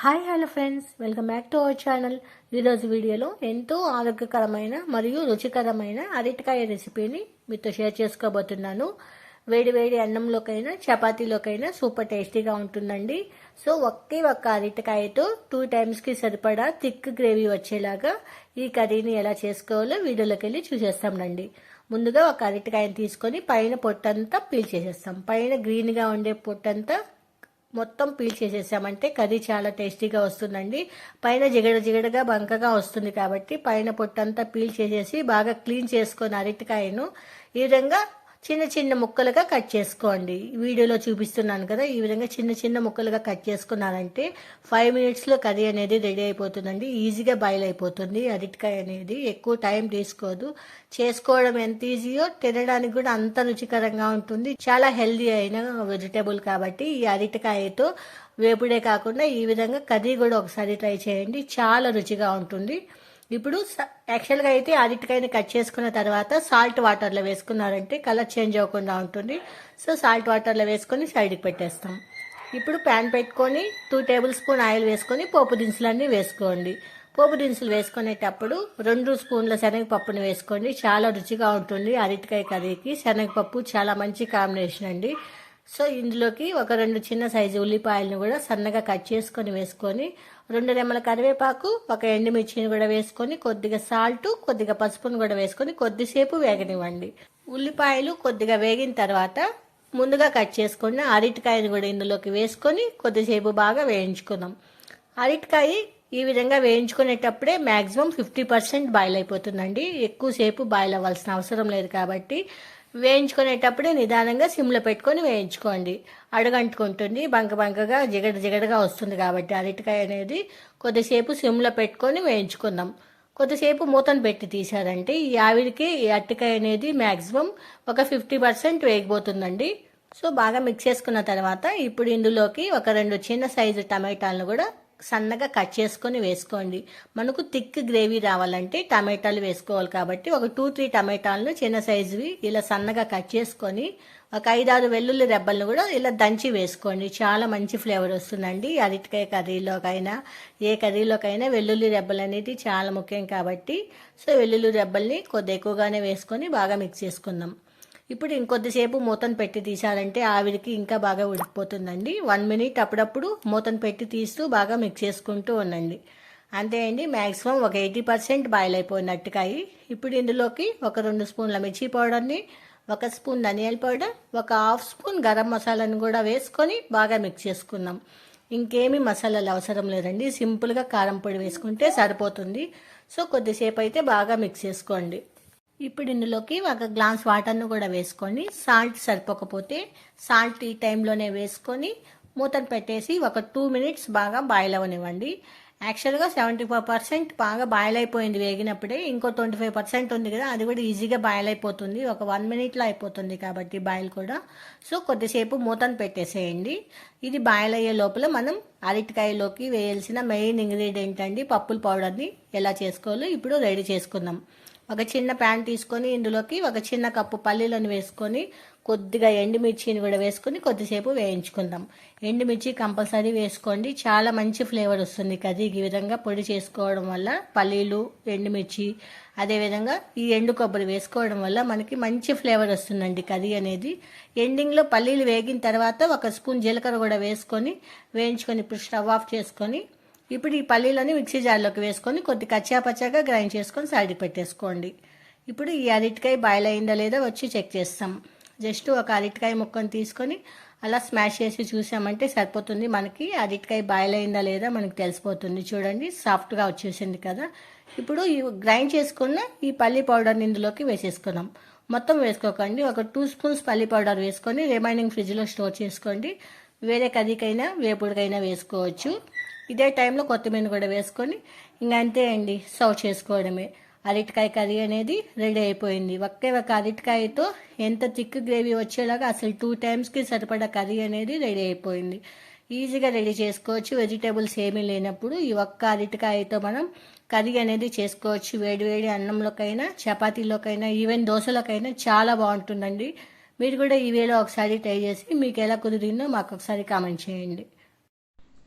Hi hello friends welcome back to our channel ఈరోజు వీడియోలో ఎంతో ఆరోగ్యకరమైన మరియు రుచికరమైన అరటికాయ రెసిపీని మీతో షేర్ చేసుకోబోతున్నాను. వేడి వేడి అన్నంలోకైనా చపాతీలోకైనా సూపర్ టేస్టీగా ఉంటుందండి. సో ఒకే ఒక్క అరటికాయతో టూ టైమ్స్కి సరిపడా థిక్ గ్రేవీ వచ్చేలాగా ఈ కర్రీని ఎలా చేసుకోవాలో వీడియోలోకి వెళ్ళి చూసేస్తాం ముందుగా ఒక అరటికాయని తీసుకొని పైన పొట్టంతా పీల్ చేసేస్తాం. పైన గ్రీన్గా ఉండే పొట్టంతా మొత్తం పీల్ చేసేసామంటే కర్రీ చాలా టేస్టీగా వస్తుందండి. పైన జిగడ జిగడగా బంకగా వస్తుంది కాబట్టి పైన పొట్టంతా పీల్ చేసేసి బాగా క్లీన్ చేసుకొని అరటికాయను ఈ విధంగా చిన్న చిన్న ముక్కలుగా కట్ చేసుకోండి. వీడియోలో చూపిస్తున్నాను కదా ఈ విధంగా చిన్న చిన్న ముక్కలుగా కట్ చేసుకున్నారంటే ఫైవ్ మినిట్స్లో కర్రీ అనేది రెడీ అయిపోతుందండి. ఈజీగా బాయిల్ అయిపోతుంది. అరటికాయ అనేది ఎక్కువ టైం తీసుకోదు. చేసుకోవడం ఎంత ఈజీయో తినడానికి కూడా అంత రుచికరంగా ఉంటుంది. చాలా హెల్దీ అయిన వెజిటేబుల్ కాబట్టి ఈ అరటికాయతో వేపుడే కాకుండా ఈ విధంగా కర్రీ కూడా ఒకసారి ట్రై చేయండి. చాలా రుచిగా ఉంటుంది. ఇప్పుడు యాక్చువల్గా అయితే అరటికాయని కట్ చేసుకున్న తర్వాత సాల్ట్ వాటర్లో వేసుకున్నారంటే కలర్ చేంజ్ అవ్వకుండా ఉంటుంది. సో సాల్ట్ వాటర్లో వేసుకొని సైడ్కి పెట్టేస్తాం. ఇప్పుడు ప్యాన్ పెట్టుకొని టూ టేబుల్ స్పూన్ ఆయిల్ వేసుకొని పోపు దినుసులన్నీ వేసుకోండి. పోపు దినుసులు వేసుకునేటప్పుడు రెండు స్పూన్ల శనగపప్పుని వేసుకోండి. చాలా రుచిగా ఉంటుంది అరటికాయ కర్రీకి. శనగపప్పు చాలా మంచి కాంబినేషన్ అండి. సో ఇందులోకి ఒక రెండు చిన్న సైజు ఉల్లిపాయలను కూడా సన్నగా కట్ చేసుకొని వేసుకొని రెండు రెమ్మల కరివేపాకు ఒక ఎండుమిర్చిని కూడా వేసుకొని కొద్దిగా సాల్ట్ కొద్దిగా పసుపును కూడా వేసుకొని కొద్దిసేపు వేగనివ్వండి. ఉల్లిపాయలు కొద్దిగా వేగిన తర్వాత ముందుగా కట్ చేసుకున్న అరటికాయని కూడా ఇందులోకి వేసుకొని కొద్దిసేపు బాగా వేయించుకుందాం. అరటికాయ ఈ విధంగా వేయించుకునేటప్పుడే మ్యాక్సిమం ఫిఫ్టీ పర్సెంట్ బాయిల్ అయిపోతుందండి. ఎక్కువసేపు బాయిల్ అవ్వాల్సిన అవసరం లేదు కాబట్టి వేయించుకునేటప్పుడే నిదానంగా సిమ్లో పెట్టుకొని వేయించుకోండి. అడగంటుకుంటుంది బంక బంకగా జిగడ జిగడగా వస్తుంది కాబట్టి అరటికాయ అనేది కొద్దిసేపు సిమ్లో పెట్టుకొని వేయించుకుందాం. కొద్దిసేపు మూతను పెట్టి తీసారంటే ఈ ఆవిరికి ఈ అరటికాయ అనేది మ్యాక్సిమం ఒక ఫిఫ్టీ పర్సెంట్ వేగిపోతుందండి. సో బాగా మిక్స్ చేసుకున్న తర్వాత ఇప్పుడు ఇందులోకి ఒక రెండు చిన్న సైజు టమాటాలను కూడా సన్నగా కట్ చేసుకొని వేసుకోండి. మనకు థిక్ గ్రేవీ రావాలంటే టమాటాలు వేసుకోవాలి కాబట్టి ఒక టూ త్రీ టమాటాలను చిన్న సైజువి ఇలా సన్నగా కట్ చేసుకొని ఒక ఐదారు వెల్లుల్లి రెబ్బలను కూడా ఇలా దంచి వేసుకోండి. చాలా మంచి ఫ్లేవర్ వస్తుందండి. అరటికాయ కర్రీలోకైనా ఏ కర్రీలోకైనా వెల్లుల్లి రెబ్బలు అనేది చాలా ముఖ్యం కాబట్టి. సో వెల్లుల్లి రెబ్బల్ని కొద్ది ఎక్కువగానే వేసుకొని బాగా మిక్స్ చేసుకుందాం. ఇప్పుడు ఇంకొద్దిసేపు మూతను పెట్టి తీసారంటే ఆవిరికి ఇంకా బాగా ఉడికిపోతుందండి. వన్ మినిట్ అప్పుడప్పుడు మూతను పెట్టి తీస్తూ బాగా మిక్స్ చేసుకుంటూ ఉండండి. అంతే అండి మ్యాక్సిమం ఒక ఎయిటీ పర్సెంట్ బాయిల్ అయిపోయినట్టుకాయి ఇప్పుడు ఇందులోకి ఒక రెండు స్పూన్ల మిర్చి పౌడర్ని ఒక స్పూన్ ధనియాల పౌడర్ ఒక హాఫ్ స్పూన్ గరం మసాలాను కూడా వేసుకొని బాగా మిక్స్ చేసుకుందాం. ఇంకేమీ మసాలాలు అవసరం లేదండి సింపుల్గా కారం పొడి వేసుకుంటే సరిపోతుంది. సో కొద్దిసేపు అయితే బాగా మిక్స్ చేసుకోండి. ఇప్పుడు ఇందులోకి ఒక గ్లాస్ వాటర్ను కూడా వేసుకొని సాల్ట్ సరిపోకపోతే సాల్ట్ ఈ టైంలోనే వేసుకొని మూతను పెట్టేసి ఒక టూ మినిట్స్ బాగా బాయిల్ అవనివ్వండి. యాక్చువల్గా సెవెంటీ ఫైవ్ పర్సెంట్ బాగా బాయిల్ అయిపోయింది వేగినప్పుడే ఇంకో ట్వంటీ ఫైవ్ పర్సెంట్ ఉంది కదా అది కూడా ఈజీగా బాయిల్ అయిపోతుంది. ఒక వన్ మినిట్లో అయిపోతుంది కాబట్టి బాయిల్ కూడా. సో కొద్దిసేపు మూతను పెట్టేసేయండి. ఇది బాయిల్ అయ్యే లోపల మనం అరటికాయలోకి వేయాల్సిన మెయిన్ ఇంగ్రీడియంట్ అండి పప్పుల పౌడర్ని ఎలా చేసుకోవాలో ఇప్పుడు రెడీ చేసుకుందాం. ఒక చిన్న ప్యాన్ తీసుకొని ఇందులోకి ఒక చిన్న కప్పు పల్లీలను వేసుకొని కొద్దిగా ఎండుమిర్చిని కూడా వేసుకొని కొద్దిసేపు వేయించుకుందాం. ఎండుమిర్చి కంపల్సరీ వేసుకోండి. చాలా మంచి ఫ్లేవర్ వస్తుంది కది ఈ విధంగా పొడి చేసుకోవడం వల్ల పల్లీలు ఎండుమిర్చి అదేవిధంగా ఈ ఎండు కొబ్బరి వేసుకోవడం వల్ల మనకి మంచి ఫ్లేవర్ వస్తుందండి కర్రీ అనేది. ఎండింగ్లో పల్లీలు వేగిన తర్వాత ఒక స్పూన్ జీలకర్ర కూడా వేసుకొని వేయించుకొని ఇప్పుడు స్టవ్ ఆఫ్ చేసుకొని ఇప్పుడు ఈ పల్లీలని మిక్సీ జార్లోకి వేసుకొని కొద్ది కచ్చాపచ్చాగా గ్రైండ్ చేసుకొని సైడ్కి పెట్టేసుకోండి. ఇప్పుడు ఈ అరటికాయ బాయిల్ అయిందా లేదా వచ్చి చెక్ చేస్తాం. జస్ట్ ఒక అరటికాయ ముక్కను తీసుకొని అలా స్మాష్ చేసి చూసామంటే సరిపోతుంది. మనకి అరటికాయ బాయిల్ అయిందా లేదా మనకి తెలిసిపోతుంది. చూడండి సాఫ్ట్గా వచ్చేసింది కదా. ఇప్పుడు ఈ గ్రైండ్ చేసుకున్న ఈ పల్లి పౌడర్ని ఇందులోకి వేసేసుకున్నాం మొత్తం వేసుకోకండి. ఒక టూ స్పూన్స్ పల్లి పౌడర్ వేసుకొని రిమైనింగ్ ఫ్రిడ్జ్లో స్టోర్ చేసుకోండి. వేరే కదికైనా వేపుడికైనా వేసుకోవచ్చు. ఇదే టైంలో కొత్తిమీర కూడా వేసుకొని ఇంకా అంతే అండి సర్వ్ చేసుకోవడమే. అరటికాయ కర్రీ అనేది రెడీ అయిపోయింది. ఒకే ఒక అరటికాయతో ఎంత థిక్ గ్రేవీ వచ్చేలాగా అసలు టూ టైమ్స్కి సరిపడా కర్రీ అనేది రెడీ అయిపోయింది. ఈజీగా రెడీ చేసుకోవచ్చు. వెజిటేబుల్స్ ఏమీ లేనప్పుడు ఈ ఒక్క అరటికాయతో మనం కర్రీ అనేది చేసుకోవచ్చు. వేడి వేడి అన్నంలోకైనా చపాతీలోకైనా ఈవెన్ దోశలోకైనా చాలా బాగుంటుందండి. మీరు కూడా ఈ వేలో ఒకసారి ట్రై చేసి మీకు ఎలా కుదిరిందో మాకు ఒకసారి కామెంట్ చేయండి.